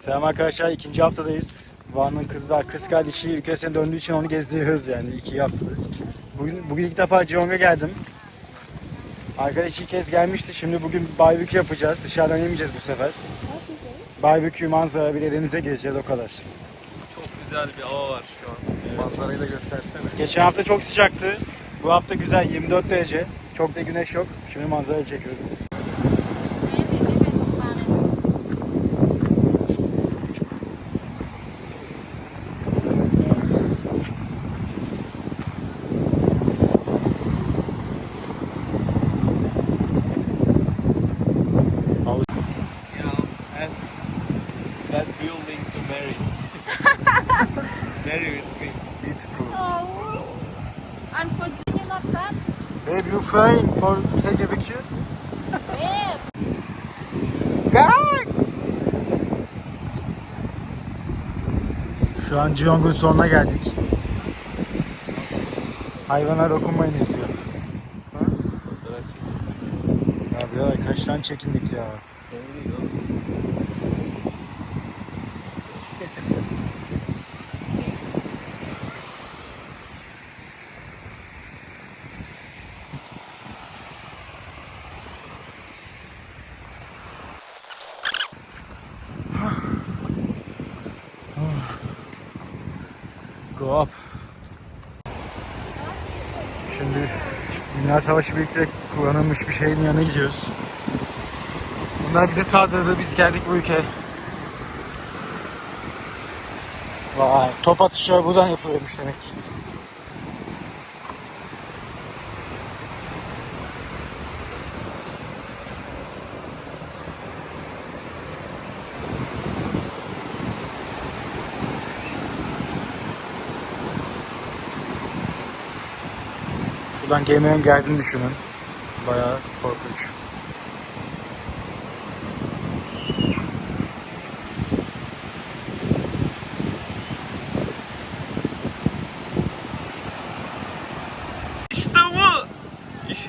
Selam arkadaşlar ikinci haftadayız. Van'ın kızlar, kız kardeşi ülkesine döndüğü için onu gezdiriyoruz yani iki haftadır. Bugün, bugün ilk defa Jeong'a geldim. Arkadaş ilk kez gelmişti. Şimdi bugün barbekü yapacağız. Dışarıdan yemeyeceğiz bu sefer. Barbekü, manzara, bir de denize gireceğiz o kadar. Çok güzel bir hava var şu an. Manzarayı da göstersene. Geçen hafta çok sıcaktı. Bu hafta güzel 24 derece. Çok da güneş yok. Şimdi manzarayı çekiyorum. Babe, you flying for take a picture? Babe, Gel! Şu an Jeong'un sonuna geldik. Hayvana dokunmayın çekiyorum. Abi ya kaç tane çekindik ya. Şimdi Dünya Savaşı birlikte kullanılmış bir şeyin yanına gidiyoruz. Bunlar bize saldırdı, biz geldik bu ülkeye. Vay, top atışları buradan yapılıyormuş demek ki. Şuradan geminin geldiğini düşünün. Bayağı korkunç. İşte bu. İş-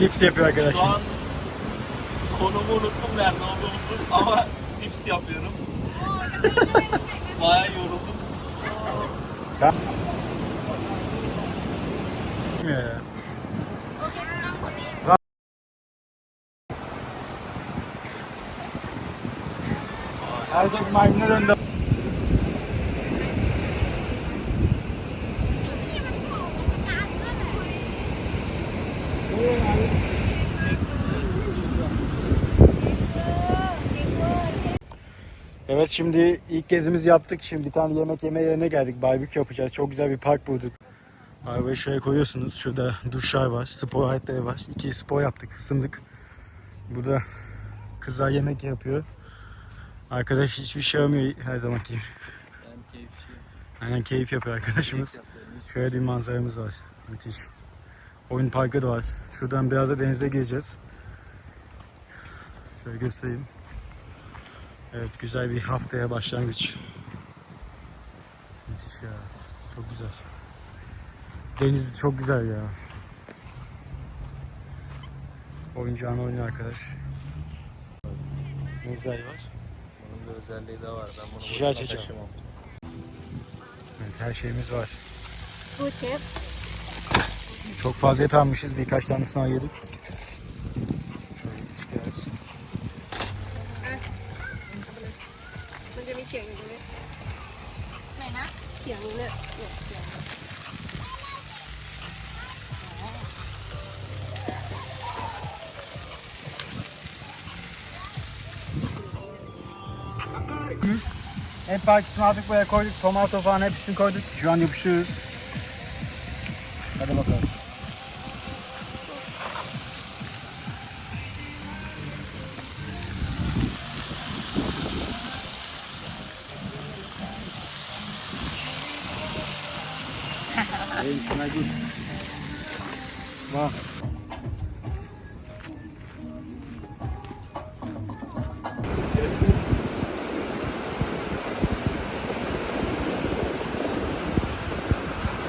Dips yapıyor Şu arkadaşlar. an konumu unuttum nerede olduğumuzu ama dips yapıyorum. Bayağı yoruldum. Ya. Herkes maymununa döndü. Evet şimdi ilk gezimizi yaptık. Şimdi bir tane yemek yeme yerine geldik. Barbekü yapacağız. Çok güzel bir park bulduk. Arabayı şuraya koyuyorsunuz. Şurada duşlar var. Spor aletleri var. İki spor yaptık. ısındık. Burada kızlar yemek yapıyor. Arkadaş hiçbir şey yapmıyor her zamanki gibi. Ben keyifçiyim. Aynen keyif yapıyor arkadaşımız. Şöyle bir manzaramız var. Müthiş. Oyun parkı da var. Şuradan biraz da denize gireceğiz. Şöyle göstereyim. Evet güzel bir haftaya başlangıç. Müthiş ya. Çok güzel. Deniz çok güzel ya. Oyuncağını oynuyor arkadaş. Ne güzel var. Bunun bir özelliği de var. Ben bunu Şişe boşuna açacağım. taşımam. Evet, her şeyimiz var. Good chef. Çok fazla et almışız. Birkaç tanesini ayırdık. Şöyle çıkarız. ขียงอย่างนี้ไหนนะเขียงอย่างนี้เนี่ยเขียง En parçasını aldık buraya koyduk. Tomato falan hepsini koyduk. Şu an yapışıyoruz. Hadi bakalım. Şuna git. Bak.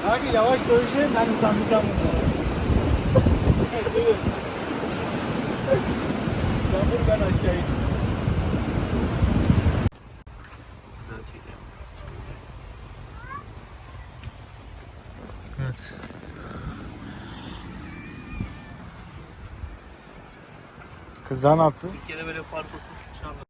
Abi yavaş dövüşelim ben bunu. Evet, buyurun. Sen vur ben aşağıya. Güzel çekelim. Evet. Kızlar ne yaptı? Türkiye'de böyle park olsun şu anda.